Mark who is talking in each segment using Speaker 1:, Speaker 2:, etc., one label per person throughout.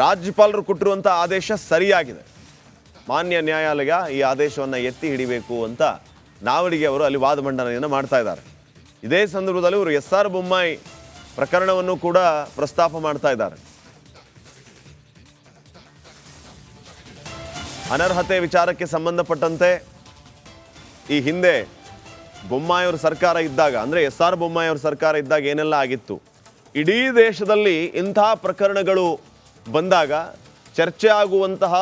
Speaker 1: ರಾಜ್ಯಪಾಲರು ಕೊಟ್ಟಿರುವಂಥ ಆದೇಶ ಸರಿಯಾಗಿದೆ. ಮಾನ್ಯ ನ್ಯಾಯಾಲಯ ಈ ಆದೇಶವನ್ನು ಎತ್ತಿ ಹಿಡಿಬೇಕು ಅಂತ ನಾವಡಿಗೆ ಅವರು ಅಲ್ಲಿ ವಾದ ಮಂಡನೆಯನ್ನು ಮಾಡ್ತಾ ಇದ್ದಾರೆ. ಇದೇ ಸಂದರ್ಭದಲ್ಲಿ ಅವರು ಎಸ್ ಆರ್ ಬೊಮ್ಮಾಯಿ ಪ್ರಕರಣವನ್ನು ಕೂಡ ಪ್ರಸ್ತಾಪ ಮಾಡ್ತಾ ಇದ್ದಾರೆ. ಅನರ್ಹತೆ ವಿಚಾರಕ್ಕೆ ಸಂಬಂಧಪಟ್ಟಂತೆ ಈ ಹಿಂದೆ ಬೊಮ್ಮಾಯಿಯವ್ರ ಸರ್ಕಾರ ಇದ್ದಾಗ, ಅಂದರೆ ಎಸ್ ಆರ್ ಬೊಮ್ಮಾಯಿಯವ್ರ ಸರ್ಕಾರ ಇದ್ದಾಗ ಏನೆಲ್ಲ ಆಗಿತ್ತು? ಇಡೀ ದೇಶದಲ್ಲಿ ಇಂತಹ ಪ್ರಕರಣಗಳು ಬಂದಾಗ ಚರ್ಚೆ ಆಗುವಂತಹ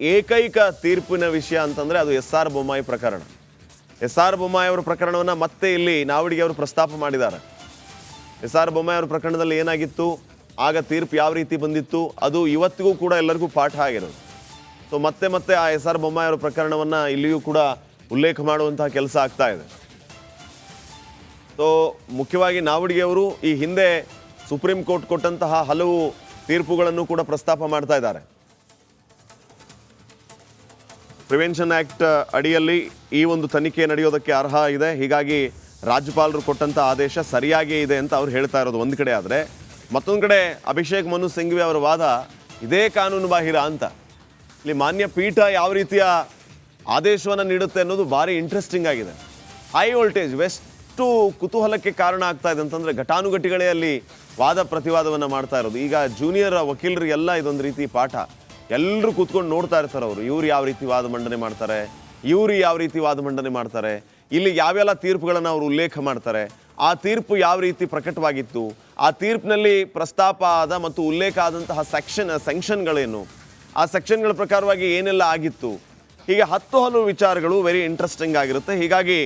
Speaker 1: ಏಕೈಕ ತೀರ್ಪಿನ ವಿಷಯ ಅಂತಂದರೆ ಅದು ಎಸ್ ಆರ್ ಬೊಮ್ಮಾಯಿ ಪ್ರಕರಣ. ಎಸ್ ಆರ್ ಬೊಮ್ಮಾಯಿ ಅವರ ಪ್ರಕರಣವನ್ನು ಮತ್ತೆ ಇಲ್ಲಿ ನಾವಡಿಗೆ ಅವರು ಪ್ರಸ್ತಾಪ ಮಾಡಿದ್ದಾರೆ. ಎಸ್ ಆರ್ ಬೊಮ್ಮಾಯಿ ಅವರ ಪ್ರಕರಣದಲ್ಲಿ ಏನಾಗಿತ್ತು? ಆಗ ತೀರ್ಪು ಯಾವ ರೀತಿ ಬಂದಿತ್ತು? ಅದು ಇವತ್ತಿಗೂ ಕೂಡ ಎಲ್ಲರಿಗೂ ಪಾಠ ಆಗಿರೋದು. ಸೊ ಮತ್ತೆ ಮತ್ತೆ ಆ ಎಸ್ ಆರ್ ಬೊಮ್ಮಾಯಿ ಅವರ ಪ್ರಕರಣವನ್ನು ಇಲ್ಲಿಯೂ ಕೂಡ ಉಲ್ಲೇಖ ಮಾಡುವಂತಹ ಕೆಲಸ ಆಗ್ತಾ ಇದೆ. ಸೊ ಮುಖ್ಯವಾಗಿ ನಾವಡಿಗೆ ಅವರು ಈ ಹಿಂದೆ ಸುಪ್ರೀಂ ಕೋರ್ಟ್ ಕೊಟ್ಟಂತಹ ಹಲವು ತೀರ್ಪುಗಳನ್ನು ಕೂಡ ಪ್ರಸ್ತಾಪ ಮಾಡ್ತಾ ಇದ್ದಾರೆ. ಪ್ರಿವೆನ್ಷನ್ ಆ್ಯಕ್ಟ್ ಅಡಿಯಲ್ಲಿ ಈ ಒಂದು ತನಿಖೆ ನಡೆಯೋದಕ್ಕೆ ಅರ್ಹ ಇದೆ. ಹೀಗಾಗಿ ರಾಜ್ಯಪಾಲರು ಕೊಟ್ಟಂಥ ಆದೇಶ ಸರಿಯಾಗೇ ಇದೆ ಅಂತ ಅವ್ರು ಹೇಳ್ತಾ ಇರೋದು ಒಂದು ಕಡೆ ಆದರೆ. ಮತ್ತೊಂದು ಕಡೆ ಅಭಿಷೇಕ್ ಮನು ಸಿಂಘ್ವಿ ಅವರ ವಾದ ಇದೇ ಕಾನೂನು ಬಾಹಿರ ಅಂತ. ಇಲ್ಲಿ ಮಾನ್ಯ ಪೀಠ ಯಾವ ರೀತಿಯ ಆದೇಶವನ್ನು ನೀಡುತ್ತೆ ಅನ್ನೋದು ಭಾರಿ ಇಂಟ್ರೆಸ್ಟಿಂಗ್ ಆಗಿದೆ. ಹೈ ವೋಲ್ಟೇಜ್ ಎಷ್ಟು ಕುತೂಹಲಕ್ಕೆ ಕಾರಣ ಆಗ್ತಾ ಇದೆ ಅಂತಂದರೆ ಘಟಾನುಘಟಿಗಳೇ ಅಲ್ಲಿ ವಾದ ಪ್ರತಿವಾದವನ್ನು ಮಾಡ್ತಾ ಇರೋದು. ಈಗ ಜೂನಿಯರ್ ವಕೀಲರಿಗೆಲ್ಲ ಇದೊಂದು ರೀತಿ ಪಾಠ. ಎಲ್ಲರೂ ಕೂತ್ಕೊಂಡು ನೋಡ್ತಾ ಇರ್ತಾರೆ ಅವರು. ಇವ್ರು ಯಾವ ರೀತಿ ವಾದ ಮಂಡನೆ ಮಾಡ್ತಾರೆ? ಇವರು ಯಾವ ರೀತಿ ವಾದ ಮಂಡನೆ ಮಾಡ್ತಾರೆ? ಇಲ್ಲಿ ಯಾವೆಲ್ಲ ತೀರ್ಪುಗಳನ್ನು ಅವರು ಉಲ್ಲೇಖ ಮಾಡ್ತಾರೆ? ಆ ತೀರ್ಪು ಯಾವ ರೀತಿ ಪ್ರಕಟವಾಗಿತ್ತು? ಆ ತೀರ್ಪಿನಲ್ಲಿ ಪ್ರಸ್ತಾಪ ಆದ ಮತ್ತು ಉಲ್ಲೇಖ ಆದಂತಹ ಸೆಕ್ಷನ್ ಸೆಂಕ್ಷನ್ಗಳೇನು ಆ ಸೆಕ್ಷನ್ಗಳ ಪ್ರಕಾರವಾಗಿ ಏನೆಲ್ಲ ಆಗಿತ್ತು? ಹೀಗೆ ಹತ್ತು ಹಲವು ವಿಚಾರಗಳು ವೆರಿ ಇಂಟ್ರೆಸ್ಟಿಂಗ್ ಆಗಿರುತ್ತೆ. ಹೀಗಾಗಿ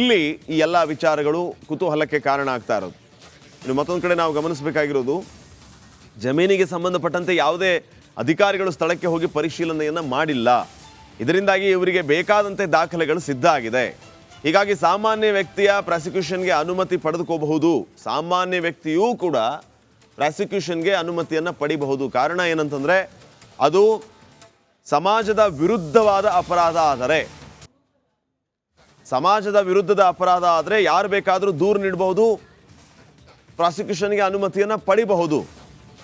Speaker 1: ಇಲ್ಲಿ ಈ ಎಲ್ಲ ವಿಚಾರಗಳು ಕುತೂಹಲಕ್ಕೆ ಕಾರಣ ಆಗ್ತಾ ಇರೋದು. ಇನ್ನು ಮತ್ತೊಂದು ಕಡೆ ನಾವು ಗಮನಿಸಬೇಕಾಗಿರೋದು, ಜಮೀನಿಗೆ ಸಂಬಂಧಪಟ್ಟಂತೆ ಯಾವುದೇ ಅಧಿಕಾರಿಗಳು ಸ್ಥಳಕ್ಕೆ ಹೋಗಿ ಪರಿಶೀಲನೆಯನ್ನು ಮಾಡಿಲ್ಲ. ಇದರಿಂದಾಗಿ ಇವರಿಗೆ ಬೇಕಾದಂತೆ ದಾಖಲೆಗಳು ಸಿದ್ಧ ಆಗಿದೆ. ಹೀಗಾಗಿ ಸಾಮಾನ್ಯ ವ್ಯಕ್ತಿಯ ಪ್ರಾಸಿಕ್ಯೂಷನ್ಗೆ ಅನುಮತಿ ಪಡೆದುಕೋಬಹುದು. ಸಾಮಾನ್ಯ ವ್ಯಕ್ತಿಯೂ ಕೂಡ ಪ್ರಾಸಿಕ್ಯೂಷನ್ಗೆ ಅನುಮತಿಯನ್ನು ಪಡಿಬಹುದು. ಕಾರಣ ಏನಂತಂದರೆ, ಅದು ಸಮಾಜದ ವಿರುದ್ಧವಾದ ಅಪರಾಧ ಆದರೆ, ಸಮಾಜದ ವಿರುದ್ಧದ ಅಪರಾಧ ಆದರೆ ಯಾರು ಬೇಕಾದರೂ ದೂರು ನೀಡಬಹುದು. ಪ್ರಾಸಿಕ್ಯೂಷನ್ಗೆ ಅನುಮತಿಯನ್ನು ಪಡಿಬಹುದು.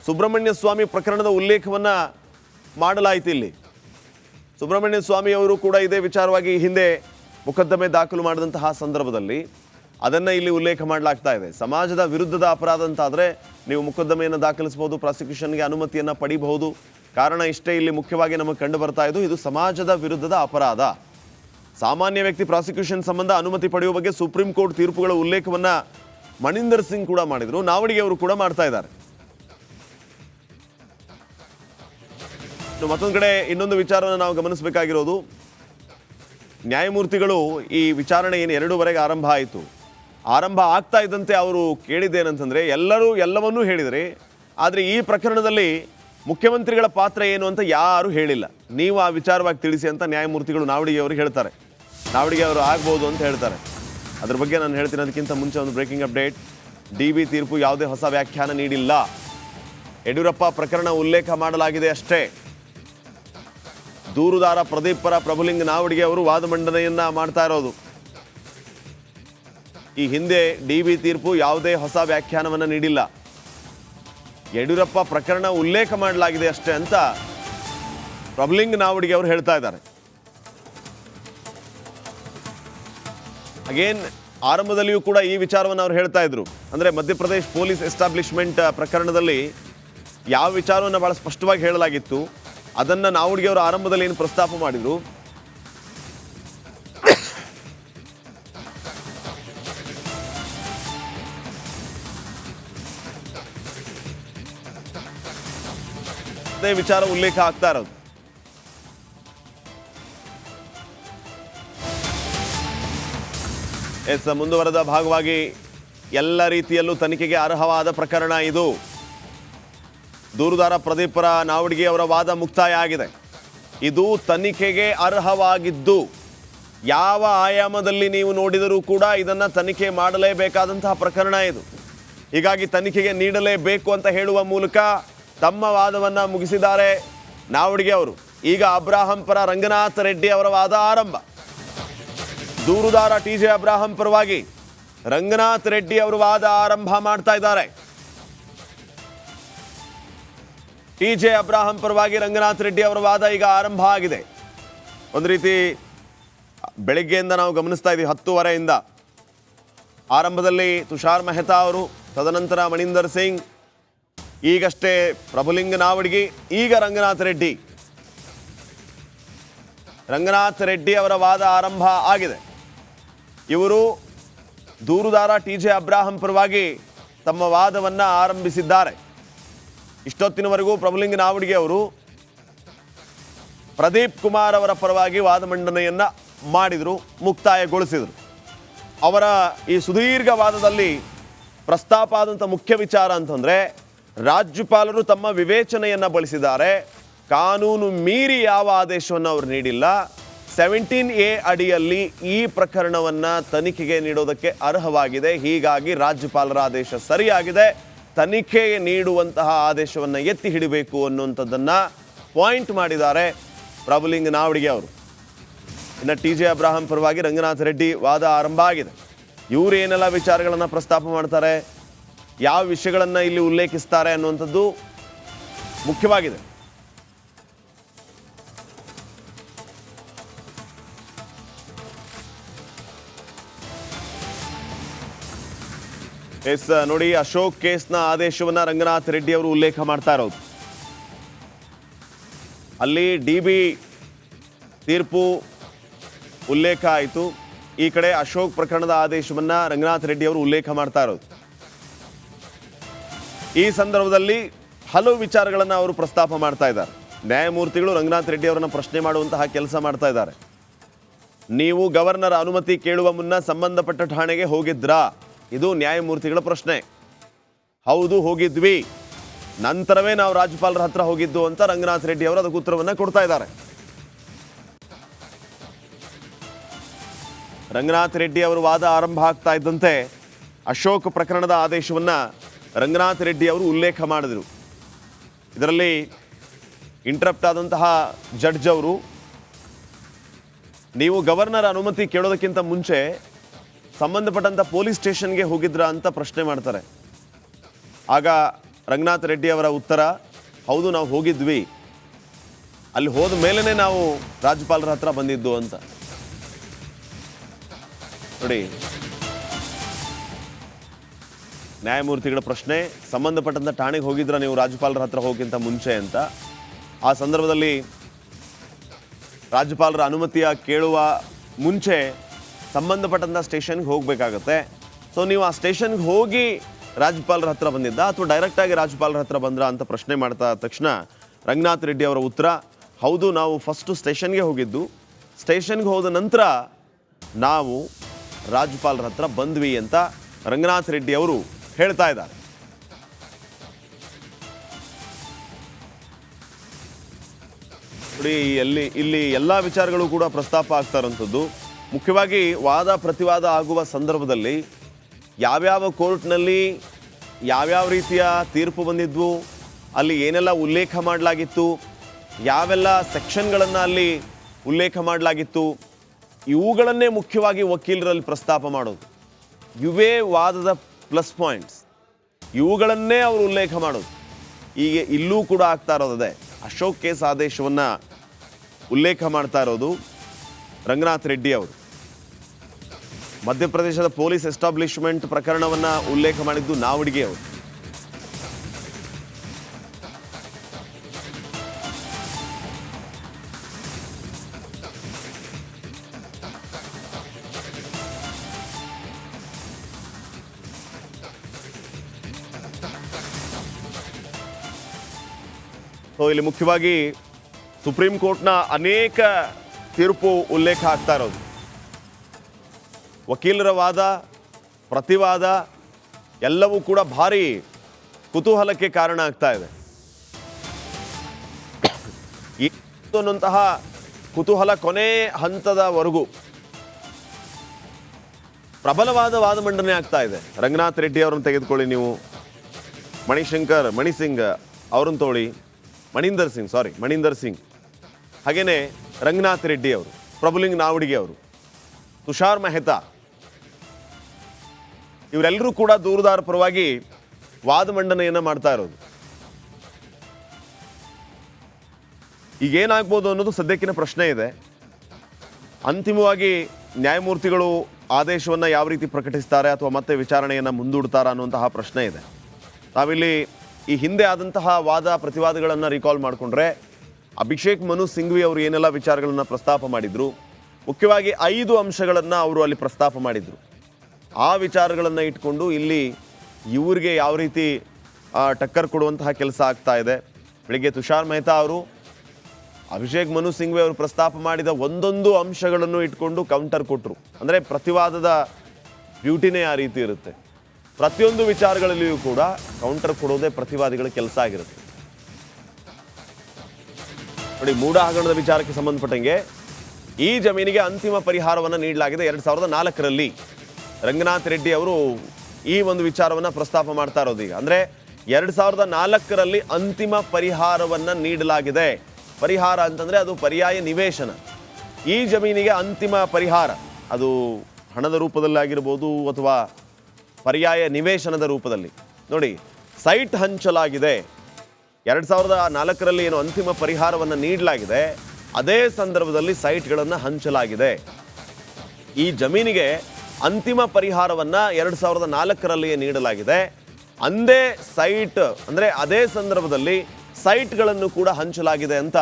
Speaker 1: ಸುಬ್ರಹ್ಮಣ್ಯ ಸ್ವಾಮಿ ಪ್ರಕರಣದ ಉಲ್ಲೇಖವನ್ನು ಮಾಡಲಾಯಿತು ಇಲ್ಲಿ. ಸುಬ್ರಹ್ಮಣ್ಯ ಸ್ವಾಮಿಯವರು ಕೂಡ ಇದೇ ವಿಚಾರವಾಗಿ ಹಿಂದೆ ಮೊಕದ್ದಮೆ ದಾಖಲು ಮಾಡಿದಂತಹ ಸಂದರ್ಭದಲ್ಲಿ ಅದನ್ನು ಇಲ್ಲಿ ಉಲ್ಲೇಖ ಮಾಡಲಾಗ್ತಾ ಇದೆ. ಸಮಾಜದ ವಿರುದ್ಧದ ಅಪರಾಧ ಅಂತಾದರೆ ನೀವು ಮೊಕದ್ದಮೆಯನ್ನು ದಾಖಲಿಸಬಹುದು, ಪ್ರಾಸಿಕ್ಯೂಷನ್ಗೆ ಅನುಮತಿಯನ್ನು ಪಡಿಬಹುದು. ಕಾರಣ ಇಷ್ಟೇ ಇಲ್ಲಿ ಮುಖ್ಯವಾಗಿ ನಮಗೆ ಕಂಡು ಬರ್ತಾ ಇದ್ದು, ಇದು ಸಮಾಜದ ವಿರುದ್ಧದ ಅಪರಾಧ. ಸಾಮಾನ್ಯ ವ್ಯಕ್ತಿ ಪ್ರಾಸಿಕ್ಯೂಷನ್ ಸಂಬಂಧ ಅನುಮತಿ ಪಡೆಯುವ ಬಗ್ಗೆ ಸುಪ್ರೀಂ ಕೋರ್ಟ್ ತೀರ್ಪುಗಳ ಉಲ್ಲೇಖವನ್ನ ಮಣಿಂದರ್ ಸಿಂಗ್ ಕೂಡ ಮಾಡಿದ್ರು. ನಾವಡಿಗೆ ಅವರು ಕೂಡ ಮಾಡ್ತಾ ಇದ್ದಾರೆ. ಮತ್ತೊಂದು ಕಡೆ ಇನ್ನೊಂದು ವಿಚಾರವನ್ನು ನಾವು ಗಮನಿಸಬೇಕಾಗಿರೋದು. ನ್ಯಾಯಮೂರ್ತಿಗಳು ಈ ವಿಚಾರಣೆ ಏನು ಎರಡೂವರೆಗೆ ಆರಂಭ ಆಯಿತು. ಆರಂಭ ಆಗ್ತಾ ಇದ್ದಂತೆ ಅವರು ಕೇಳಿದ್ದೇನಂತಂದರೆ, ಎಲ್ಲರೂ ಎಲ್ಲವನ್ನೂ ಹೇಳಿದರೆ, ಆದರೆ ಈ ಪ್ರಕರಣದಲ್ಲಿ ಮುಖ್ಯಮಂತ್ರಿಗಳ ಪಾತ್ರ ಏನು ಅಂತ ಯಾರೂ ಹೇಳಿಲ್ಲ. ನೀವು ಆ ವಿಚಾರವಾಗಿ ತಿಳಿಸಿ ಅಂತ ನ್ಯಾಯಮೂರ್ತಿಗಳು ನಾವಡಿಗೆ ಅವರು ಹೇಳ್ತಾರೆ. ನಾವಡಿಗೆ ಅವರು ಆಗ್ಬೋದು ಅಂತ ಹೇಳ್ತಾರೆ. ಅದ್ರ ಬಗ್ಗೆ ನಾನು ಹೇಳ್ತೀನಿ ಅದಕ್ಕಿಂತ ಮುಂಚೆ ಒಂದು ಬ್ರೇಕಿಂಗ್ ಅಪ್ಡೇಟ್ ಡಿ ಬಿ ತೀರ್ಪು ಯಾವುದೇ ಹೊಸ ವ್ಯಾಖ್ಯಾನ ನೀಡಿಲ್ಲ. ಯಡಿಯೂರಪ್ಪ ಪ್ರಕರಣ ಉಲ್ಲೇಖ ಮಾಡಲಾಗಿದೆ ಅಷ್ಟೇ. ದೂರುದಾರ ಪ್ರದೀಪ್ ಪರ ಪ್ರಭುಲಿಂಗ ನಾವಡಿಗೆ ಅವರು ವಾದ ಮಂಡನೆಯನ್ನ ಮಾಡ್ತಾ ಇರೋದು. ಈ ಹಿಂದೆ ಡಿ ಬಿ ತೀರ್ಪು ಯಾವುದೇ ಹೊಸ ವ್ಯಾಖ್ಯಾನವನ್ನು ನೀಡಿಲ್ಲ. ಯಡಿಯೂರಪ್ಪ ಪ್ರಕರಣ ಉಲ್ಲೇಖ ಮಾಡಲಾಗಿದೆ ಅಷ್ಟೇ ಅಂತ ಪ್ರಭುಲಿಂಗ್ ನಾವಡಿಗೆ ಅವರು ಹೇಳ್ತಾ ಇದ್ದಾರೆ. ಅಗೇನ್ ಆರಂಭದಲ್ಲಿಯೂ ಕೂಡ ಈ ವಿಚಾರವನ್ನು ಅವ್ರು ಹೇಳ್ತಾ ಇದ್ರು. ಅಂದರೆ ಮಧ್ಯಪ್ರದೇಶ್ ಪೊಲೀಸ್ ಎಸ್ಟಾಬ್ಲಿಷ್ಮೆಂಟ್ ಪ್ರಕರಣದಲ್ಲಿ ಯಾವ ವಿಚಾರವನ್ನು ಬಹಳ ಸ್ಪಷ್ಟವಾಗಿ ಹೇಳಲಾಗಿತ್ತು, ಅದನ್ನು ನಾವುಡಿಗೆ ಅವರು ಆರಂಭದಲ್ಲಿ ಏನು ಪ್ರಸ್ತಾಪ ಮಾಡಿದ್ರು. ವಿಚಾರ ಉಲ್ಲೇಖ ಆಗ್ತಾ ಇರೋದು. ಎಸ್ ಮುಂದುವರೆದ ಭಾಗವಾಗಿ ಎಲ್ಲ ರೀತಿಯಲ್ಲೂ ತನಿಖೆಗೆ ಅರ್ಹವಾದ ಪ್ರಕರಣ ಇದು. ದೂರುದಾರ ಪ್ರದೀಪರ ನಾವಡಿಗೆ ಅವರ ವಾದ ಮುಕ್ತಾಯ ಆಗಿದೆ. ಇದು ತನಿಖೆಗೆ ಅರ್ಹವಾಗಿದ್ದು, ಯಾವ ಆಯಾಮದಲ್ಲಿ ನೀವು ನೋಡಿದರೂ ಕೂಡ ಇದನ್ನು ತನಿಖೆ ಮಾಡಲೇಬೇಕಾದಂತಹ ಪ್ರಕರಣ ಇದು. ಹೀಗಾಗಿ ತನಿಖೆಗೆ ನೀಡಲೇಬೇಕು ಅಂತ ಹೇಳುವ ಮೂಲಕ ತಮ್ಮ ವಾದವನ್ನು ಮುಗಿಸಿದ್ದಾರೆ ನಾವಡಿಗೆ ಅವರು. ಈಗ ಅಬ್ರಾಹಂ ಪರ ರಂಗನಾಥ ರೆಡ್ಡಿ ಅವರ ವಾದ ಆರಂಭ. ದೂರುದಾರ ಟಿ ಜೆ ಅಬ್ರಾಹಂ ಪರವಾಗಿ ರಂಗನಾಥ್ ರೆಡ್ಡಿ ಅವರು ವಾದ ಆರಂಭ ಮಾಡ್ತಾ ಇದ್ದಾರೆ. ಟಿ ಜೆ ಅಬ್ರಾಹಂ ಪರವಾಗಿ ರಂಗನಾಥ್ ರೆಡ್ಡಿ ಅವರ ವಾದ ಈಗ ಆರಂಭ ಆಗಿದೆ. ಒಂದು ರೀತಿ ಬೆಳಗ್ಗೆಯಿಂದ ನಾವು ಗಮನಿಸ್ತಾ ಇದ್ದೀವಿ, ಹತ್ತುವರೆಯಿಂದ. ಆರಂಭದಲ್ಲಿ ತುಷಾರ್ ಮೆಹ್ತಾ ಅವರು, ತದನಂತರ ಮಣೀಂದರ್ ಸಿಂಗ್, ಈಗಷ್ಟೇ ಪ್ರಭುಲಿಂಗ ನಾವಡ್ಗಿ, ಈಗ ರಂಗನಾಥ್ ರೆಡ್ಡಿ. ರಂಗನಾಥ್ ರೆಡ್ಡಿ ಅವರ ವಾದ ಆರಂಭ ಆಗಿದೆ. ಇವರು ದೂರುದಾರ ಟಿ ಜೆ ಅಬ್ರಾಹಂ ಪರವಾಗಿ ತಮ್ಮ ವಾದವನ್ನು ಆರಂಭಿಸಿದ್ದಾರೆ. ಇಷ್ಟೊತ್ತಿನವರೆಗೂ ಪ್ರಭುಲಿಂಗ ನಾವಡಿಗೆ ಅವರು ಪ್ರದೀಪ್ ಕುಮಾರ್ ಅವರ ಪರವಾಗಿ ವಾದ ಮಂಡನೆಯನ್ನು ಮಾಡಿದರು, ಮುಕ್ತಾಯಗೊಳಿಸಿದರು. ಅವರ ಈ ಸುದೀರ್ಘ ವಾದದಲ್ಲಿ ಪ್ರಸ್ತಾಪ ಆದಂಥ ಮುಖ್ಯ ವಿಚಾರ ಅಂತಂದರೆ, ರಾಜ್ಯಪಾಲರು ತಮ್ಮ ವಿವೇಚನೆಯನ್ನು ಬಳಸಿದ್ದಾರೆ, ಕಾನೂನು ಮೀರಿ ಯಾವ ಆದೇಶವನ್ನು ಅವರು ನೀಡಿಲ್ಲ ಸೆವೆಂಟೀನ್ ಎ ಅಡಿಯಲ್ಲಿ ಈ ಪ್ರಕರಣವನ್ನು ತನಿಖೆಗೆ ನೀಡೋದಕ್ಕೆ ಅರ್ಹವಾಗಿದೆ. ಹೀಗಾಗಿ ರಾಜ್ಯಪಾಲರ ಆದೇಶ ಸರಿಯಾಗಿದೆ. ತನಿಖೆ ನೀಡುವಂತಹ ಆದೇಶವನ್ನು ಎತ್ತಿ ಹಿಡಿಬೇಕು ಅನ್ನುವಂಥದ್ದನ್ನು ಪಾಯಿಂಟ್ ಮಾಡಿದ್ದಾರೆ ಪ್ರಭುಲಿಂಗ ನಾವಡಿಗೆ ಅವರು. ಇನ್ನು ಟಿ ಜೆ ಅಬ್ರಾಹಂ ಪರವಾಗಿ ರಂಗನಾಥ್ ರೆಡ್ಡಿ ವಾದ ಆರಂಭ ಆಗಿದೆ. ಇವರು ಏನೆಲ್ಲ ವಿಚಾರಗಳನ್ನು ಪ್ರಸ್ತಾಪ ಮಾಡ್ತಾರೆ? ಯಾವ ವಿಷಯಗಳನ್ನು ಇಲ್ಲಿ ಉಲ್ಲೇಖಿಸ್ತಾರೆ ಅನ್ನುವಂಥದ್ದು ಮುಖ್ಯವಾಗಿದೆ. ಎಸ್, ನೋಡಿ, ಅಶೋಕ್ ಕೇಸ್ನ ಆದೇಶವನ್ನ ರಂಗನಾಥ್ ರೆಡ್ಡಿ ಅವರು ಉಲ್ಲೇಖ ಮಾಡ್ತಾ ಇರೋದು. ಅಲ್ಲಿ ಡಿ ಬಿ ತೀರ್ಪು ಉಲ್ಲೇಖ ಆಯಿತು. ಈ ಕಡೆ ಅಶೋಕ್ ಪ್ರಕರಣದ ಆದೇಶವನ್ನ ರಂಗನಾಥ್ ರೆಡ್ಡಿ ಅವರು ಉಲ್ಲೇಖ ಮಾಡ್ತಾ ಇರೋದು. ಈ ಸಂದರ್ಭದಲ್ಲಿ ಹಲವು ವಿಚಾರಗಳನ್ನು ಅವರು ಪ್ರಸ್ತಾಪ ಮಾಡ್ತಾ ಇದ್ದಾರೆ. ನ್ಯಾಯಮೂರ್ತಿಗಳು ರಂಗನಾಥ್ ರೆಡ್ಡಿ ಅವರನ್ನು ಪ್ರಶ್ನೆ ಮಾಡುವಂತಹ ಕೆಲಸ ಮಾಡ್ತಾ ಇದ್ದಾರೆ. ನೀವು ಗವರ್ನರ್ ಅನುಮತಿ ಕೇಳುವ ಮುನ್ನ ಸಂಬಂಧಪಟ್ಟ ಠಾಣೆಗೆ ಹೋಗಿದ್ರಾ? ಇದು ನ್ಯಾಯಮೂರ್ತಿಗಳ ಪ್ರಶ್ನೆ. ಹೌದು, ಹೋಗಿದ್ವಿ. ನಂತರವೇ ನಾವು ರಾಜ್ಯಪಾಲರ ಹತ್ರ ಹೋಗಿದ್ದು ಅಂತ ರಂಗನಾಥ್ ರೆಡ್ಡಿ ಅವರು ಅದಕ್ಕೆ ಉತ್ತರವನ್ನು ಕೊಡ್ತಾ ಇದ್ದಾರೆ. ರಂಗನಾಥ್ ರೆಡ್ಡಿ ಅವರು ವಾದ ಆರಂಭ ಆಗ್ತಾ ಇದ್ದಂತೆ ಅಶೋಕ್ ಪ್ರಕರಣದ ಆದೇಶವನ್ನ ರಂಗನಾಥ್ ರೆಡ್ಡಿ ಅವರು ಉಲ್ಲೇಖ ಮಾಡಿದರು. ಇದರಲ್ಲಿ ಇಂಟ್ರಪ್ಟ್ ಆದಂತಹ ಜಡ್ಜ್ ಅವರು, ನೀವು ಗವರ್ನರ್ ಅನುಮತಿ ಕೇಳೋದಕ್ಕಿಂತ ಮುಂಚೆ ಸಂಬಂಧಪಟ್ಟಂಥ ಪೊಲೀಸ್ ಸ್ಟೇಷನ್ಗೆ ಹೋಗಿದ್ರಾ ಅಂತ ಪ್ರಶ್ನೆ ಮಾಡ್ತಾರೆ. ಆಗ ರಂಗನಾಥ್ ರೆಡ್ಡಿ ಅವರ ಉತ್ತರ, ಹೌದು ನಾವು ಹೋಗಿದ್ವಿ. ಅಲ್ಲಿ ಹೋದ ಮೇಲೇ ನಾವು ರಾಜ್ಯಪಾಲರ ಹತ್ರ ಬಂದಿದ್ದು ಅಂತ. ನೋಡಿ. ನ್ಯಾಯಮೂರ್ತಿಗಳ ಪ್ರಶ್ನೆ ಸಂಬಂಧಪಟ್ಟಂಥ ಠಾಣೆಗೆ ಹೋಗಿದ್ರ ನೀವು ರಾಜ್ಯಪಾಲರ ಹತ್ರ ಹೋಗಿಂತ ಮುಂಚೆ ಅಂತ. ಆ ಸಂದರ್ಭದಲ್ಲಿ ರಾಜ್ಯಪಾಲರ ಅನುಮತಿಯ ಕೇಳುವ ಮುಂಚೆ ಸಂಬಂಧಪಟ್ಟಂಥ ಸ್ಟೇಷನ್ಗೆ ಹೋಗಬೇಕಾಗತ್ತೆ. ಸೊ ನೀವು ಆ ಸ್ಟೇಷನ್ಗೆ ಹೋಗಿ ರಾಜ್ಯಪಾಲರ ಹತ್ರ ಬಂದಿದ್ದ ಅಥವಾ ಡೈರೆಕ್ಟಾಗಿ ರಾಜ್ಯಪಾಲರ ಹತ್ರ ಬಂದ್ರ ಅಂತ ಪ್ರಶ್ನೆ ಮಾಡ್ತಾ ತಕ್ಷಣ ರಂಗನಾಥ್ ರೆಡ್ಡಿ ಅವರ ಉತ್ತರ, ಹೌದು, ನಾವು ಫಸ್ಟು ಸ್ಟೇಷನ್ಗೆ ಹೋಗಿದ್ದು. ಸ್ಟೇಷನ್ಗೆ ಹೋದ ನಂತರ ನಾವು ರಾಜ್ಯಪಾಲರ ಹತ್ರ ಬಂದ್ವಿ ಅಂತ ರಂಗನಾಥ್ ರೆಡ್ಡಿ ಅವರು ಹೇಳ್ತಾ ಇದ್ದಾರೆ. ನೋಡಿ ಎಲ್ಲಿ ಇಲ್ಲಿ ಎಲ್ಲ ವಿಚಾರಗಳು ಕೂಡ ಪ್ರಸ್ತಾಪ ಆಗ್ತಾ ಇರೋಂಥದ್ದು ಮುಖ್ಯವಾಗಿ ವಾದ ಪ್ರತಿವಾದ ಆಗುವ ಸಂದರ್ಭದಲ್ಲಿ ಯಾವ್ಯಾವ ಕೋರ್ಟ್ನಲ್ಲಿ ಯಾವ್ಯಾವ ರೀತಿಯ ತೀರ್ಪು ಬಂದಿದ್ವು, ಅಲ್ಲಿ ಏನೆಲ್ಲ ಉಲ್ಲೇಖ ಮಾಡಲಾಗಿತ್ತು, ಯಾವೆಲ್ಲ ಸೆಕ್ಷನ್ಗಳನ್ನು ಅಲ್ಲಿ ಉಲ್ಲೇಖ ಮಾಡಲಾಗಿತ್ತು, ಇವುಗಳನ್ನೇ ಮುಖ್ಯವಾಗಿ ವಕೀಲರಲ್ಲಿ ಪ್ರಸ್ತಾಪ ಮಾಡೋದು. ಇವೇ ವಾದದ ಪ್ಲಸ್ ಪಾಯಿಂಟ್ಸ್. ಇವುಗಳನ್ನೇ ಅವರು ಉಲ್ಲೇಖ ಮಾಡೋದು. ಹೀಗೆ ಇಲ್ಲೂ ಕೂಡ ಆಗ್ತಾ ಇರೋದೇ ಅಶೋಕ್ ಕೇಸ್ ಆದೇಶವನ್ನು ಉಲ್ಲೇಖ ಮಾಡ್ತಾ ಇರೋದು. ರಂಗನಾಥ್ ರೆಡ್ಡಿ ಅವರು. ಮಧ್ಯಪ್ರದೇಶದ ಪೊಲೀಸ್ ಎಸ್ಟಾಬ್ಲಿಷ್ಮೆಂಟ್ ಪ್ರಕರಣವನ್ನು ಉಲ್ಲೇಖ ಮಾಡಿದ್ದು ನಾವಡಿಗೆ ಅವರು. ಸೊ, ಇಲ್ಲಿ ಮುಖ್ಯವಾಗಿ ಸುಪ್ರೀಂ ಕೋರ್ಟ್ನ ಅನೇಕ ತೀರ್ಪು ಉಲ್ಲೇಖ ಆಗ್ತಾ ಇರೋದು. ವಕೀಲರ ವಾದ ಪ್ರತಿವಾದ ಎಲ್ಲವೂ ಕೂಡ ಭಾರಿ ಕುತೂಹಲಕ್ಕೆ ಕಾರಣ ಆಗ್ತಾ ಇದೆ. ಅನ್ನುವಂತಹ ಕುತೂಹಲ ಕೊನೆ ಹಂತದವರೆಗೂ ಪ್ರಬಲವಾದ ವಾದ ಮಂಡನೆ ಆಗ್ತಾ ಇದೆ. ರಂಗನಾಥ್ ರೆಡ್ಡಿ ಅವರನ್ನು ತೆಗೆದುಕೊಳ್ಳಿ ನೀವು. ಮಣಿಶಂಕರ್, ಮಣಿಸಿಂಗ್ ಅವರನ್ನು ತೋಳಿ. ಮಣೀಂದರ್ ಸಿಂಗ್ ಸಾರಿ ಮಣೀಂದರ್ ಸಿಂಗ್. ಹಾಗೇನೆ ರಂಗನಾಥ್ ರೆಡ್ಡಿ ಅವರು ಪ್ರಭುಲಿಂಗ್ ನಾವಡಿಗೆ ಅವರು, ತುಷಾರ್ ಮೆಹ್ತಾ, ಇವರೆಲ್ಲರೂ ಕೂಡ ದೂರದಾರ ಪರವಾಗಿ ವಾದ ಮಂಡನೆಯನ್ನು ಮಾಡ್ತಾ ಇರೋದು. ಈಗ ಏನಾಗ್ಬೋದು ಅನ್ನೋದು ಸದ್ಯಕ್ಕಿನ ಪ್ರಶ್ನೆ ಇದೆ. ಅಂತಿಮವಾಗಿ ನ್ಯಾಯಮೂರ್ತಿಗಳು ಆದೇಶವನ್ನು ಯಾವ ರೀತಿ ಪ್ರಕಟಿಸ್ತಾರೆ ಅಥವಾ ಮತ್ತೆ ವಿಚಾರಣೆಯನ್ನು ಮುಂದೂಡ್ತಾರಾ ಅನ್ನುವಂತಹ ಪ್ರಶ್ನೆ ಇದೆ. ನಾವಿಲ್ಲಿ ಈ ಹಿಂದೆ ಆದಂತಹ ವಾದ ಪ್ರತಿವಾದಗಳನ್ನು ರೀಕಾಲ್ ಮಾಡಿಕೊಂಡ್ರೆ ಅಭಿಷೇಕ್, ಮನು, ಸಿಂಘ್ವಿ ಅವರು ಏನೆಲ್ಲ ವಿಚಾರಗಳನ್ನು ಪ್ರಸ್ತಾಪ ಮಾಡಿದ್ರು, ಮುಖ್ಯವಾಗಿ ಐದು ಅಂಶಗಳನ್ನು ಅವರು ಅಲ್ಲಿ ಪ್ರಸ್ತಾಪ ಮಾಡಿದರು. ಆ ವಿಚಾರಗಳನ್ನು ಇಟ್ಕೊಂಡು ಇಲ್ಲಿ ಇವ್ರಿಗೆ ಯಾವ ರೀತಿ ಟಕ್ಕರ್ ಕೊಡುವಂತಹ ಕೆಲಸ ಆಗ್ತಾ ಇದೆ. ಬೆಳಿಗ್ಗೆ ತುಷಾರ್ ಮೆಹ್ತಾ ಅವರು, ಅಭಿಷೇಕ್, ಮನು, ಸಿಂಘ್ವಿ ಅವರು ಪ್ರಸ್ತಾಪ ಮಾಡಿದ ಒಂದೊಂದು ಅಂಶಗಳನ್ನು ಇಟ್ಕೊಂಡು ಕೌಂಟರ್. ಕೊಟ್ಟರು ಅಂದರೆ ಪ್ರತಿವಾದದ ಬ್ಯೂಟಿನೇ ಆ ರೀತಿ ಇರುತ್ತೆ. ಪ್ರತಿಯೊಂದು ವಿಚಾರಗಳಲ್ಲಿಯೂ ಕೂಡ ಕೌಂಟರ್ ಕೊಡೋದೇ ಪ್ರತಿವಾದಿಗಳ ಕೆಲಸ ಆಗಿರುತ್ತೆ. ನೋಡಿ ಮೂಡ ಹಗರಣದ ವಿಚಾರಕ್ಕೆ ಸಂಬಂಧಪಟ್ಟಂಗೆ ಈ ಜಮೀನಿಗೆ ಅಂತಿಮ ಪರಿಹಾರವನ್ನು ನೀಡಲಾಗಿದೆ. ಎರಡು ಸಾವಿರದ ನಾಲ್ಕರಲ್ಲಿ ರಂಗನಾಥ್ ರೆಡ್ಡಿ ಅವರು ಈ ಒಂದು ವಿಚಾರವನ್ನು ಪ್ರಸ್ತಾಪ ಮಾಡ್ತಾ ಇರೋದು ಈಗ. ಅಂದರೆ, ಎರಡು ಸಾವಿರದ ನಾಲ್ಕರಲ್ಲಿ ಅಂತಿಮ ಪರಿಹಾರವನ್ನು ನೀಡಲಾಗಿದೆ. ಪರಿಹಾರ ಅಂತಂದರೆ ಅದು ಪರ್ಯಾಯ ನಿವೇಶನ. ಈ ಜಮೀನಿಗೆ ಅಂತಿಮ ಪರಿಹಾರ, ಅದು ಹಣದ ರೂಪದಲ್ಲಾಗಿರ್ಬೋದು ಅಥವಾ ಪರ್ಯಾಯ ನಿವೇಶನದ ರೂಪದಲ್ಲಿ. ನೋಡಿ, ಸೈಟ್ ಹಂಚಲಾಗಿದೆ. ಎರಡು ಸಾವಿರದ ನಾಲ್ಕರಲ್ಲಿ ಏನು ಅಂತಿಮ ಪರಿಹಾರವನ್ನು ನೀಡಲಾಗಿದೆ, ಅದೇ ಸಂದರ್ಭದಲ್ಲಿ ಸೈಟ್ಗಳನ್ನು ಹಂಚಲಾಗಿದೆ. ಈ ಜಮೀನಿಗೆ ಅಂತಿಮ ಪರಿಹಾರವನ್ನು ಎರಡು ಸಾವಿರದ ನಾಲ್ಕರಲ್ಲಿಯೇ ನೀಡಲಾಗಿದೆ. ಅಂದೇ ಸೈಟ್, ಅಂದರೆ ಅದೇ ಸಂದರ್ಭದಲ್ಲಿ ಸೈಟ್ಗಳನ್ನು ಕೂಡ ಹಂಚಲಾಗಿದೆ ಅಂತ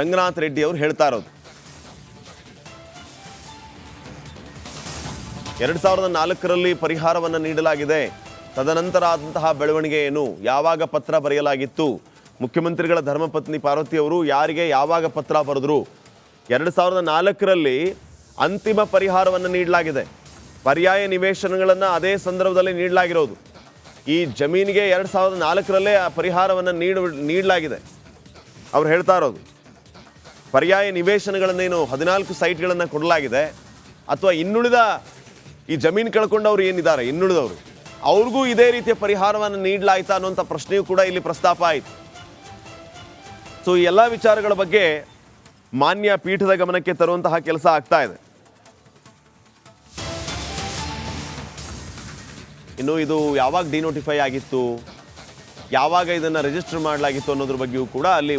Speaker 1: ರಂಗನಾಥ್ ರೆಡ್ಡಿ ಅವರು ಹೇಳ್ತಾ ಇರೋದು. ಎರಡು ಸಾವಿರದ ನಾಲ್ಕರಲ್ಲಿ ಪರಿಹಾರವನ್ನು ನೀಡಲಾಗಿದೆ. ತದನಂತರ ಆದಂತಹ ಬೆಳವಣಿಗೆ ಏನು? ಯಾವಾಗ ಪತ್ರ ಬರೆಯಲಾಗಿತ್ತು? ಮುಖ್ಯಮಂತ್ರಿಗಳ ಧರ್ಮಪತ್ನಿ ಪಾರ್ವತಿ ಅವರು ಯಾರಿಗೆ ಯಾವಾಗ ಪತ್ರ ಬರೆದ್ರು? ಎರಡು ಸಾವಿರದ ನಾಲ್ಕರಲ್ಲಿ ಅಂತಿಮ ಪರಿಹಾರವನ್ನು ನೀಡಲಾಗಿದೆ. ಪರ್ಯಾಯ ನಿವೇಶನಗಳನ್ನು ಅದೇ ಸಂದರ್ಭದಲ್ಲಿ ನೀಡಲಾಗಿರೋದು. ಈ ಜಮೀನಿಗೆ ಎರಡು ಸಾವಿರದ ನಾಲ್ಕರಲ್ಲೇ ಆ ಪರಿಹಾರವನ್ನು ನೀಡ, ನೀಡಲಾಗಿದೆ. ಅವ್ರು ಹೇಳ್ತಾ ಇರೋದು. ಪರ್ಯಾಯ ನಿವೇಶನಗಳನ್ನೇನು ಹದಿನಾಲ್ಕು ಸೈಟ್ಗಳನ್ನು ಕೊಡಲಾಗಿದೆ? ಅಥವಾ ಇನ್ನುಳಿದ ಈ ಜಮೀನು ಕಳ್ಕೊಂಡವ್ರು ಏನಿದ್ದಾರೆ? ಇನ್ನುಳಿದವರು. ಅವ್ರಿಗೂ ಇದೇ ರೀತಿಯ ಪರಿಹಾರವನ್ನು ನೀಡಲಾಯ್ತಾ ಅನ್ನುವಂಥ ಪ್ರಶ್ನೆಯೂ ಕೂಡ ಇಲ್ಲಿ ಪ್ರಸ್ತಾಪ ಆಯಿತು. ಸೊ ಈ ಎಲ್ಲ ವಿಚಾರಗಳ ಬಗ್ಗೆ ಮಾನ್ಯ ಪೀಠದ ಗಮನಕ್ಕೆ ತರುವಂತಹ ಕೆಲಸ ಆಗ್ತಾ ಇದೆ. ಇನ್ನು ಇದು ಯಾವಾಗ ಡಿನೋಟಿಫೈ ಆಗಿತ್ತು, ಯಾವಾಗ ಇದನ್ನು ರಿಜಿಸ್ಟರ್ ಮಾಡಲಾಗಿತ್ತು ಅನ್ನೋದ್ರ ಬಗ್ಗೆಯೂ ಕೂಡ ಅಲ್ಲಿ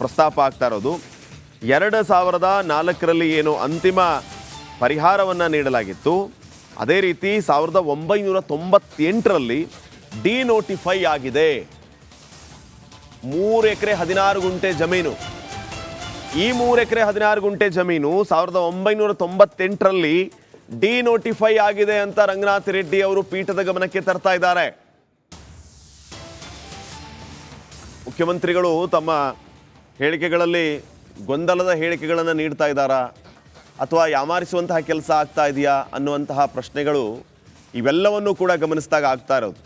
Speaker 1: ಪ್ರಸ್ತಾಪ ಆಗ್ತಾ ಇರೋದು. ಎರಡು ಸಾವಿರದ ನಾಲ್ಕರಲ್ಲಿ ಏನು ಅಂತಿಮ ಪರಿಹಾರವನ್ನು ನೀಡಲಾಗಿತ್ತು. ಅದೇ ರೀತಿ ಸಾವಿರದ ಒಂಬೈನೂರ ತೊಂಬತ್ತೆಂಟರಲ್ಲಿ ಡಿನೋಟಿಫೈ ಆಗಿದೆ. ಮೂರು ಎಕರೆ ಹದಿನಾರು ಗುಂಟೆ ಜಮೀನು. ಈ ಮೂರು ಎಕರೆ ಹದಿನಾರು ಗುಂಟೆ ಜಮೀನು ಸಾವಿರದ ಒಂಬೈನೂರ ತೊಂಬತ್ತೆಂಟರಲ್ಲಿ ಡಿನೋಟಿಫೈ ಆಗಿದೆ ಅಂತ ರಂಗನಾಥ್ ರೆಡ್ಡಿ ಅವರು ಪೀಠದ ಗಮನಕ್ಕೆ ತರ್ತಾ ಇದ್ದಾರೆ. ಮುಖ್ಯಮಂತ್ರಿಗಳು ತಮ್ಮ ಹೇಳಿಕೆಗಳಲ್ಲಿ ಗೊಂದಲದ ಹೇಳಿಕೆಗಳನ್ನು ನೀಡ್ತಾ ಇದ್ದಾರಾ? ಅಥವಾ ಯಾಮಾರಿಸುವಂತಹ ಕೆಲಸ ಆಗ್ತಾ ಇದೆಯಾ ಅನ್ನುವಂತಹ ಪ್ರಶ್ನೆಗಳು ಇವೆಲ್ಲವನ್ನೂ ಕೂಡ ಗಮನಿಸಿದಾಗ ಆಗ್ತಾ ಇರೋದು.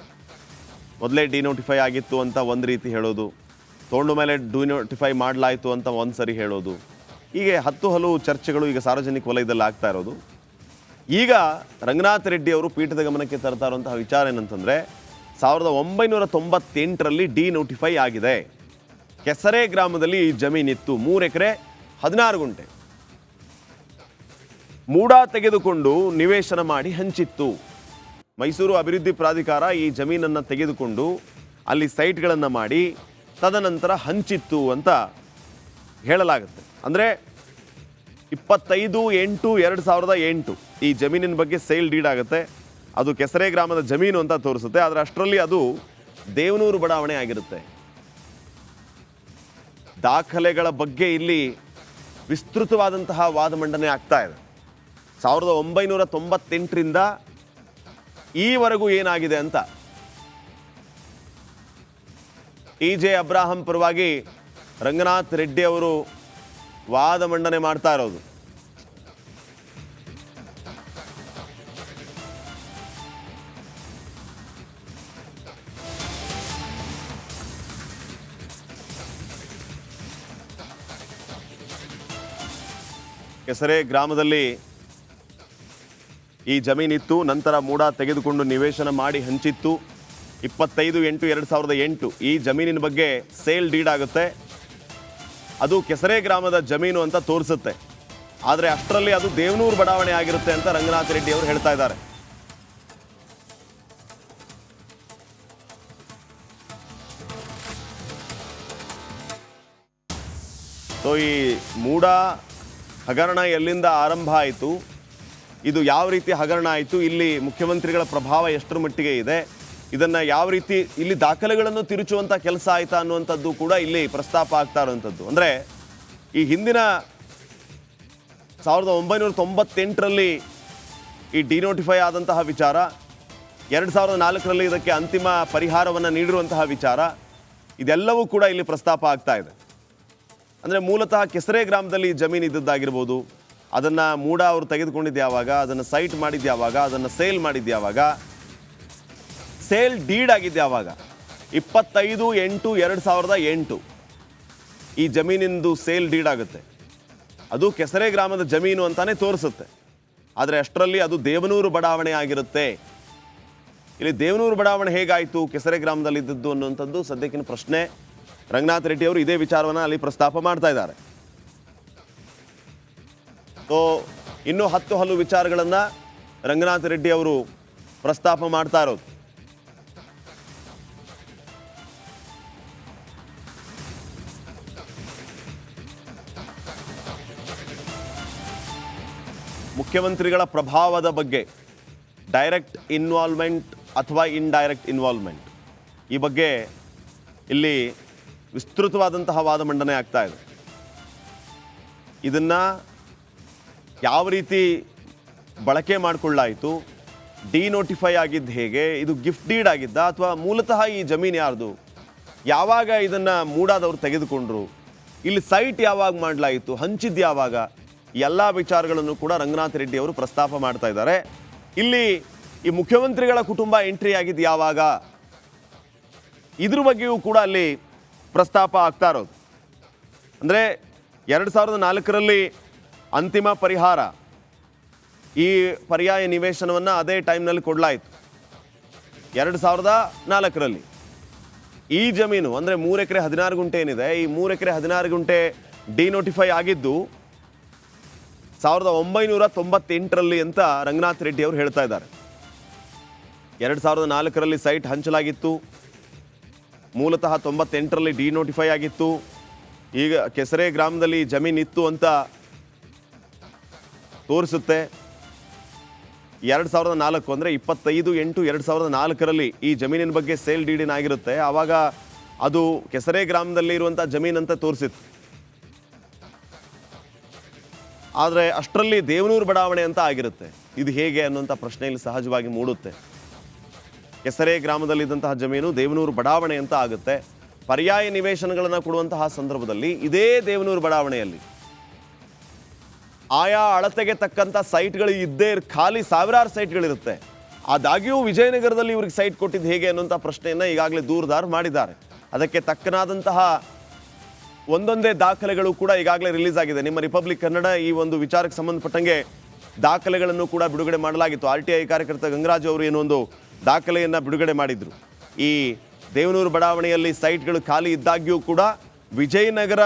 Speaker 1: ಮೊದಲೇ ಡಿನೋಟಿಫೈ ಆಗಿತ್ತು ಅಂತ ಒಂದು ರೀತಿ ಹೇಳೋದು, ತೊಗೊಂಡು ಮೇಲೆ ಡಿನೋಟಿಫೈ ಮಾಡಲಾಯಿತು ಅಂತ ಒಂದು ಸರಿ ಹೇಳೋದು. ಹೀಗೆ ಹತ್ತು ಹಲವು ಚರ್ಚೆಗಳು ಈಗ ಸಾರ್ವಜನಿಕ ವಲಯದಲ್ಲಿ ಆಗ್ತಾ ಇರೋದು. ಈಗ ರಂಗನಾಥ್ ರೆಡ್ಡಿ ಅವರು ಪೀಠದ ಗಮನಕ್ಕೆ ತರ್ತಾ ಇರುವಂತಹ ವಿಚಾರ ಏನಂತಂದರೆ, ಸಾವಿರದ ಒಂಬೈನೂರ ತೊಂಬತ್ತೆಂಟರಲ್ಲಿ ಡಿನೋಟಿಫೈ ಆಗಿದೆ. ಕೆಸರೆ ಗ್ರಾಮದಲ್ಲಿ ಈ ಜಮೀನಿತ್ತು ಮೂರು ಎಕರೆ, ಹದಿನಾರು ಗುಂಟೆ. ಮೂಡ ತೆಗೆದುಕೊಂಡು ನಿವೇಶನ ಮಾಡಿ ಹಂಚಿತ್ತು. ಮೈಸೂರು ಅಭಿವೃದ್ಧಿ ಪ್ರಾಧಿಕಾರ ಈ ಜಮೀನನ್ನು ತೆಗೆದುಕೊಂಡು ಅಲ್ಲಿ ಸೈಟ್ಗಳನ್ನು ಮಾಡಿ ತದನಂತರ ಹಂಚಿತ್ತು ಅಂತ ಹೇಳಲಾಗುತ್ತೆ. ಅಂದರೆ ಇಪ್ಪತ್ತೈದು ಎಂಟು ಎರಡು ಸಾವಿರದ ಎಂಟು ಈ ಜಮೀನಿನ ಬಗ್ಗೆ ಸೇಲ್ ಡೀಡ್ ಆಗುತ್ತೆ. ಅದು ಕೆಸರೆ ಗ್ರಾಮದ ಜಮೀನು ಅಂತ ತೋರಿಸುತ್ತೆ. ಆದರೆ ಅಷ್ಟರಲ್ಲಿ ಅದು ದೇವನೂರು ಬಡಾವಣೆ ಆಗಿರುತ್ತೆ. ದಾಖಲೆಗಳ ಬಗ್ಗೆ ಇಲ್ಲಿ ವಿಸ್ತೃತವಾದಂತಹ ವಾದ ಮಂಡನೆ ಆಗ್ತಾ ಇದೆ. ಸಾವಿರದ ಒಂಬೈನೂರ ತೊಂಬತ್ತೆಂಟರಿಂದ ಈವರೆಗೂ ಏನಾಗಿದೆ ಅಂತ? ಇ ಜೆ ಅಬ್ರಾಹಂ ಪರವಾಗಿ ರಂಗನಾಥ್ ರೆಡ್ಡಿ ಅವರು ವಾದ ಮಂಡನೆ ಮಾಡ್ತಾ ಇರೋದು. ಕೆಸರೆ ಗ್ರಾಮದಲ್ಲಿ ಈ ಜಮೀನಿತ್ತು. ನಂತರ ಮೂಡ ತೆಗೆದುಕೊಂಡು ನಿವೇಶನ ಮಾಡಿ ಹಂಚಿತ್ತು. ಇಪ್ಪತ್ತೈದು ಎಂಟು ಎರಡು ಸಾವಿರದ ಎಂಟು. ಈ ಜಮೀನಿನ ಬಗ್ಗೆ ಸೇಲ್ ಡೀಡ್ ಆಗುತ್ತೆ. ಅದು ಕೆಸರೆ ಗ್ರಾಮದ ಜಮೀನು ಅಂತ ತೋರಿಸುತ್ತೆ. ಆದರೆ ಅಷ್ಟರಲ್ಲಿ ಅದು ದೇವನೂರು ಬಡಾವಣೆ ಆಗಿರುತ್ತೆ ಅಂತ ರಂಗನಾಥ ರೆಡ್ಡಿ ಅವರು ಹೇಳ್ತಾ ಇದ್ದಾರೆ. ಸೊ ಈ ಮೂಡ ಹಗರಣ ಎಲ್ಲಿಂದ ಆರಂಭ ಆಯಿತು? ಇದು ಯಾವ ರೀತಿ ಹಗರಣ ಆಯಿತು, ಇಲ್ಲಿ ಮುಖ್ಯಮಂತ್ರಿಗಳ ಪ್ರಭಾವ ಎಷ್ಟರ ಮಟ್ಟಿಗೆ ಇದೆ, ಇದನ್ನು ಯಾವ ರೀತಿ ಇಲ್ಲಿ ದಾಖಲೆಗಳನ್ನು ತಿರುಚುವಂಥ ಕೆಲಸ ಆಯಿತಾ ಅನ್ನುವಂಥದ್ದು ಕೂಡ ಇಲ್ಲಿ ಪ್ರಸ್ತಾಪ ಆಗ್ತಾ ಇರುವಂಥದ್ದು. ಅಂದರೆ ಈ ಹಿಂದಿನ ಸಾವಿರದ ಒಂಬೈನೂರ ತೊಂಬತ್ತೆಂಟರಲ್ಲಿ ಈ ಡಿನೋಟಿಫೈ ಆದಂತಹ ವಿಚಾರ, ಎರಡು ಸಾವಿರದ ನಾಲ್ಕರಲ್ಲಿ ಇದಕ್ಕೆ ಅಂತಿಮ ಪರಿಹಾರವನ್ನು ನೀಡಿರುವಂತಹ ವಿಚಾರ, ಇದೆಲ್ಲವೂ ಕೂಡ ಇಲ್ಲಿ ಪ್ರಸ್ತಾಪ ಆಗ್ತಾ ಇದೆ. ಅಂದರೆ ಮೂಲತಃ ಕೆಸರೆ ಗ್ರಾಮದಲ್ಲಿ ಜಮೀನು ಇದ್ದದ್ದಾಗಿರ್ಬೋದು ಅದನ್ನು ಮೂಡ ಅವರು ತೆಗೆದುಕೊಂಡಿದ್ದು ಯಾವಾಗ, ಅದನ್ನು ಸೈಟ್ ಮಾಡಿದ್ದು ಯಾವಾಗ, ಅದನ್ನು ಸೇಲ್ ಮಾಡಿದ್ದು ಯಾವಾಗ, ಸೇಲ್ ಡೀಡ್ ಆಗಿದ್ದು ಯಾವಾಗ? ಇಪ್ಪತ್ತೈದು, ಎಂಟು, ಎರಡು ಸಾವಿರದ ಎಂಟು. ಈ ಜಮೀನಿಂದು ಸೇಲ್ ಡೀಡ್ ಆಗುತ್ತೆ. ಅದು ಕೆಸರೆ ಗ್ರಾಮದ ಜಮೀನು ಅಂತಾನೆ ತೋರಿಸುತ್ತೆ. ಆದರೆ ಅಷ್ಟರಲ್ಲಿ ಅದು ದೇವನೂರು ಬಡಾವಣೆ ಆಗಿರುತ್ತೆ. ಇಲ್ಲಿ ದೇವನೂರು ಬಡಾವಣೆ ಹೇಗಾಯಿತು, ಕೆಸರೆ ಗ್ರಾಮದಲ್ಲಿ ಇದ್ದದ್ದು ಅನ್ನುವಂಥದ್ದು ಸದ್ಯಕ್ಕಿನ ಪ್ರಶ್ನೆ. ರಂಗನಾಥ್ ರೆಡ್ಡಿ ಅವರು ಇದೇ ವಿಚಾರವನ್ನು ಅಲ್ಲಿ ಪ್ರಸ್ತಾಪ ಮಾಡ್ತಾ ಇದ್ದಾರೆ. ಸೊ ಇನ್ನೂ ಹತ್ತು ಹಲವು ವಿಚಾರಗಳನ್ನು ರಂಗನಾಥ ರೆಡ್ಡಿ ಅವರು ಪ್ರಸ್ತಾಪ ಮಾಡ್ತಾ ಇರೋದು. ಮುಖ್ಯಮಂತ್ರಿಗಳ ಪ್ರಭಾವದ ಬಗ್ಗೆ ಡೈರೆಕ್ಟ್ ಇನ್ವಾಲ್ವ್ಮೆಂಟ್ ಅಥವಾ ಇನ್ಡೈರೆಕ್ಟ್ ಇನ್ವಾಲ್ವ್ಮೆಂಟ್ ಈ ಬಗ್ಗೆ ಇಲ್ಲಿ ವಿಸ್ತೃತವಾದಂತಹ ವಾದ ಮಂಡನೆ ಆಗ್ತಾ ಇದೆ. ಇದನ್ನು ಯಾವ ರೀತಿ ಬಳಕೆ ಮಾಡಿಕೊಳ್ಳಾಯಿತು? ಡಿನೋಟಿಫೈ ಆಗಿದ್ದು ಹೇಗೆ? ಇದು ಗಿಫ್ಟ್ ಡೀಡ್ ಆಗಿದ್ದ? ಅಥವಾ ಮೂಲತಃ ಈ ಜಮೀನು ಯಾರ್ದು? ಯಾವಾಗ ಇದನ್ನು ಮೂಡಾದವರು ತೆಗೆದುಕೊಂಡ್ರು? ಇಲ್ಲಿ ಸೈಟ್ ಯಾವಾಗ ಮಾಡಲಾಯಿತು? ಹಂಚಿದ್ದು ಯಾವಾಗ? ಎಲ್ಲ ವಿಚಾರಗಳನ್ನು ಕೂಡ ರಂಗನಾಥ್ ರೆಡ್ಡಿ ಅವರು ಪ್ರಸ್ತಾಪ ಮಾಡ್ತಾ ಇದ್ದಾರೆ. ಇಲ್ಲಿ ಈ ಮುಖ್ಯಮಂತ್ರಿಗಳ ಕುಟುಂಬ ಎಂಟ್ರಿ ಆಗಿದ್ದು ಯಾವಾಗ? ಇದ್ರ ಬಗ್ಗೆಯೂ ಕೂಡ ಅಲ್ಲಿ ಪ್ರಸ್ತಾಪ ಆಗ್ತಾ ಇರೋದು. ಅಂದರೆ ಎರಡು ಸಾವಿರದ ನಾಲ್ಕರಲ್ಲಿ ಅಂತಿಮ ಪರಿಹಾರ. ಈ ಪರ್ಯಾಯ ನಿವೇಶನವನ್ನು ಅದೇ ಟೈಮ್ನಲ್ಲಿ ಕೊಡಲಾಯಿತು. ಎರಡು ಸಾವಿರದ ನಾಲ್ಕರಲ್ಲಿ. ಈ ಜಮೀನು, ಅಂದರೆ ಮೂರು ಎಕರೆ ಹದಿನಾರು ಗುಂಟೆ ಏನಿದೆ, ಈ ಮೂರು ಎಕರೆ ಹದಿನಾರು ಗುಂಟೆ ಡಿನೋಟಿಫೈ ಆಗಿದ್ದು, ಸಾವಿರದ ಒಂಬೈನೂರ ತೊಂಬತ್ತೆಂಟರಲ್ಲಿ ಅಂತ ರಂಗನಾಥ್ ರೆಡ್ಡಿ ಅವರು ಹೇಳ್ತಾ ಇದ್ದಾರೆ. ಎರಡು ಸಾವಿರದ ನಾಲ್ಕರಲ್ಲಿ ಸೈಟ್ ಹಂಚಲಾಗಿತ್ತು. ಮೂಲತಃ ತೊಂಬತ್ತೆಂಟರಲ್ಲಿ ಡಿನೋಟಿಫೈ ಆಗಿತ್ತು. ಈಗ ಕೆಸರೆ ಗ್ರಾಮದಲ್ಲಿ ಜಮೀನಿತ್ತು ಅಂತ ತೋರಿಸುತ್ತೆ. ಎರಡು ಸಾವಿರದ ನಾಲ್ಕು ಅಂದರೆ ಇಪ್ಪತ್ತೈದು ಎಂಟು ಎರಡು ಸಾವಿರದ ನಾಲ್ಕರಲ್ಲಿ ಈ ಜಮೀನಿನ ಬಗ್ಗೆ ಸೇಲ್ ಡೀಡಿನ ಆಗಿರುತ್ತೆ. ಆವಾಗ ಅದು ಕೆಸರೆ ಗ್ರಾಮದಲ್ಲಿ ಇರುವಂಥ ಜಮೀನಂತ ತೋರಿಸಿತ್ತು. ಆದರೆ ಅಷ್ಟರಲ್ಲಿ ದೇವನೂರು ಬಡಾವಣೆ ಅಂತ ಆಗಿರುತ್ತೆ. ಇದು ಹೇಗೆ ಅನ್ನುವಂಥ ಪ್ರಶ್ನೆ ಇಲ್ಲಿ ಸಹಜವಾಗಿ ಮೂಡುತ್ತೆ. ಕೆಸರೆ ಗ್ರಾಮದಲ್ಲಿದ್ದಂತಹ ಜಮೀನು ದೇವನೂರು ಬಡಾವಣೆ ಅಂತ ಆಗುತ್ತೆ. ಪರ್ಯಾಯ ನಿವೇಶನಗಳನ್ನು ಕೊಡುವಂತಹ ಸಂದರ್ಭದಲ್ಲಿ ಇದೇ ದೇವನೂರು ಬಡಾವಣೆಯಲ್ಲಿ ಆಯಾ ಅಳತೆಗೆ ತಕ್ಕಂಥ ಸೈಟ್ಗಳು ಇದ್ದೇ ಇರೋ, ಖಾಲಿ ಸಾವಿರಾರು ಸೈಟ್ಗಳಿರುತ್ತೆ. ಆದಾಗ್ಯೂ ವಿಜಯನಗರದಲ್ಲಿ ಇವ್ರಿಗೆ ಸೈಟ್ ಕೊಟ್ಟಿದ್ದು ಹೇಗೆ ಅನ್ನುವಂಥ ಪ್ರಶ್ನೆಯನ್ನು ಈಗಾಗಲೇ ದೂರದಾರು ಮಾಡಿದ್ದಾರೆ. ಅದಕ್ಕೆ ತಕ್ಕನಾದಂತಹ ಒಂದೊಂದೇ ದಾಖಲೆಗಳು ಕೂಡ ಈಗಾಗಲೇ ರಿಲೀಸ್ ಆಗಿದೆ ನಿಮ್ಮ ರಿಪಬ್ಲಿಕ್ ಕನ್ನಡ ಈ ಒಂದು ವಿಚಾರಕ್ಕೆ ಸಂಬಂಧಪಟ್ಟಂಗೆ ದಾಖಲೆಗಳನ್ನು ಕೂಡ ಬಿಡುಗಡೆ ಮಾಡಲಾಗಿತ್ತು. ಆರ್ ಟಿ ಐ ಕಾರ್ಯಕರ್ತ ಗಂಗರಾಜ್ ಅವರು ಏನೊಂದು ದಾಖಲೆಯನ್ನು ಬಿಡುಗಡೆ ಮಾಡಿದರು. ಈ ದೇವನೂರು ಬಡಾವಣೆಯಲ್ಲಿ ಸೈಟ್ಗಳು ಖಾಲಿ ಇದ್ದಾಗ್ಯೂ ಕೂಡ ವಿಜಯನಗರ